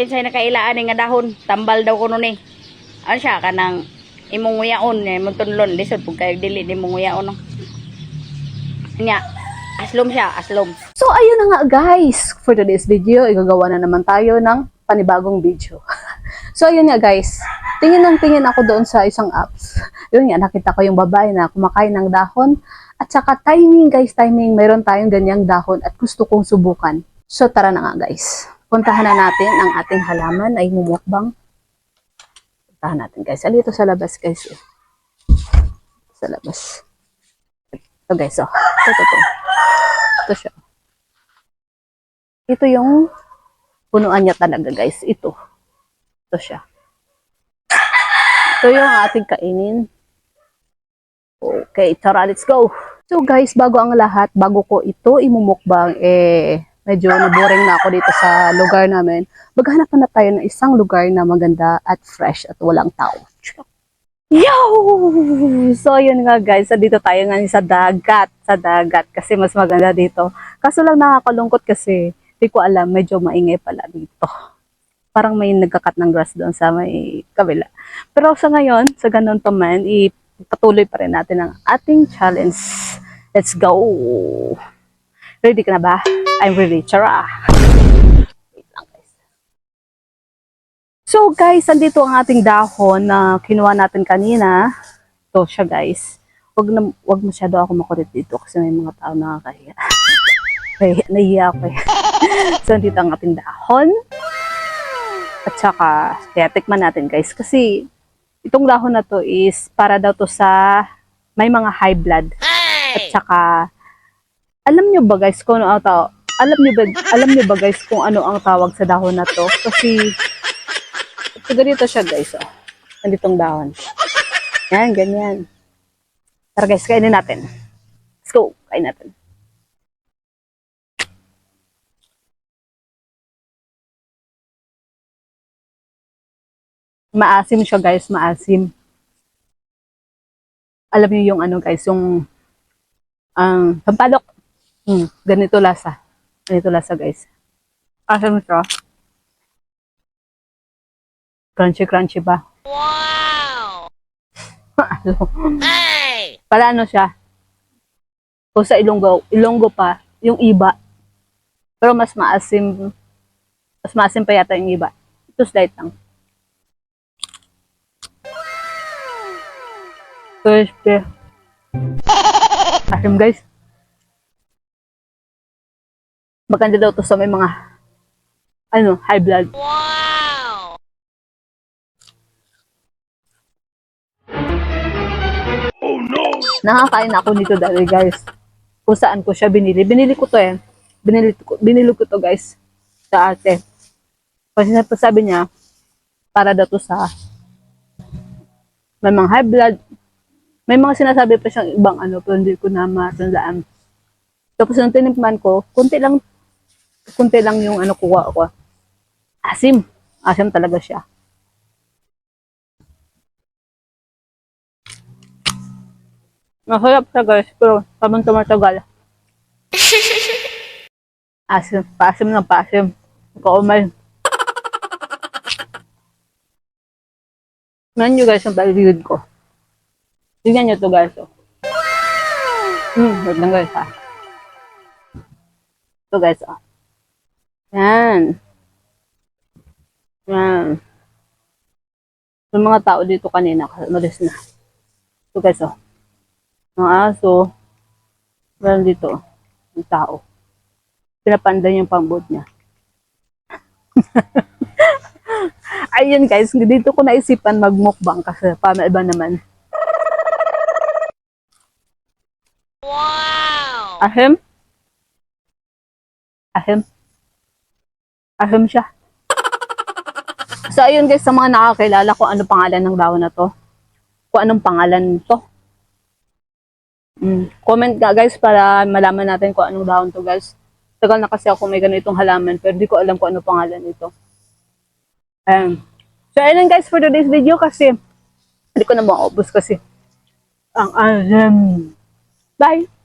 Kinsay nakailaan nga dahon, tambal daw kuno ni. Ano siya kanang imong nguyaon eh muntunlon lisod pug kay dili ni mong nguyaon no. Nya, aslom siya, aslom. So, ayun na nga guys. For today's video, igagawa na naman tayo ng panibagong video. so, ayun nga guys. Tingin ng tingin ako doon sa isang apps. Yun nga, nakita ko yung babae na kumakain ng dahon. At saka timing guys, timing. Mayroon tayong ganyang dahon at gusto kong subukan. So, tara na nga guys. Puntahan na natin ang ating halaman ay mumukbang. Puntahan natin guys. Alito sa labas guys. eh. Sa labas. Ito guys, oh. Ito, ito, ito. Ito siya. Ito yung punuan niya talaga, guys. Ito. Ito siya. Ito yung ating kainin. Okay, tara, let's go. So guys, bago ang lahat, bago ko ito imumukbang, eh, medyo naboring na ako dito sa lugar namin. Maghanap na tayo ng isang lugar na maganda at fresh at walang tao. Yo! So, yun nga guys, so, dito tayo ngayon sa dagat, sa dagat, kasi mas maganda dito. Kaso lang nakakalungkot kasi, di ko alam, medyo maingay pala dito. Parang may nagkakat ng grass doon sa may kabila. Pero sa ngayon, sa ganun pa man, ipatuloy pa rin natin ang ating challenge. Let's go! Ready ka na ba? I'm ready. Chara! So guys, andito ang ating dahon na kinuha natin kanina. Ito siya guys. Wag, na, wag masyado ako makulit dito kasi may mga tao nakakahiya. Nahiya, nahiya ako eh. so andito ang ating dahon. At saka, kaya tikman natin guys. Kasi itong dahon na to is para daw to sa may mga high blood. At saka, alam nyo ba guys kung ano alam nyo ba, alam nyo ba guys kung ano ang tawag sa dahon na to? Kasi, So, ganito siya guys, oh. Nanditong dahon. Yan, ganyan. Tara guys, kainin natin. Let's go, kain natin. Maasim siya guys, maasim. Alam niyo yung ano guys, yung ang um, sampalok. Hmm, ganito lasa. Ganito lasa guys. Asim siya. Crunchy crunchy ba? Wow! Hey! Para ano siya? O sa Ilonggo, Ilonggo pa, yung iba. Pero mas maasim, mas maasim pa yata yung iba. Ito slight lang. Crispy. Asim guys. Maganda daw to sa may mga ano, high blood. Wow! Nakakain ako nito dati guys. Kung saan ko siya binili. Binili ko to eh. Binili binili ko to guys. Sa ate. Kasi sabi niya, para daw to sa may mga high blood. May mga sinasabi pa siyang ibang ano, pero hindi ko na matandaan. Tapos nung tinipman ko, kunti lang, kunti lang yung ano kuha ko. Asim. Asim talaga siya. Masarap siya guys, pero habang tumatagal. Asim, paasim ng paasim. Kaumay. Tignan nyo guys ang paligid ko. Tignan nyo to guys. Oh. Hmm, wait lang guys ha. Ito guys oh. Yan. Yan. Yung mga tao dito kanina, malis na. Ito guys oh ng aso. Meron dito, ng tao. Pinapanday yung pambot niya. Ayun guys, dito ko naisipan magmukbang kasi para iba naman. Wow! Ahem? Ahem? Ahem siya. So ayun guys, sa mga nakakilala ko ano pangalan ng dahon na to. Kung anong pangalan to. Mm. Comment ka guys para malaman natin kung anong dahon to guys. Tagal na kasi ako may ganitong halaman pero di ko alam kung ano pangalan nito. Um, so ayun guys for today's video kasi hindi ko na maubos kasi ang alam. Bye!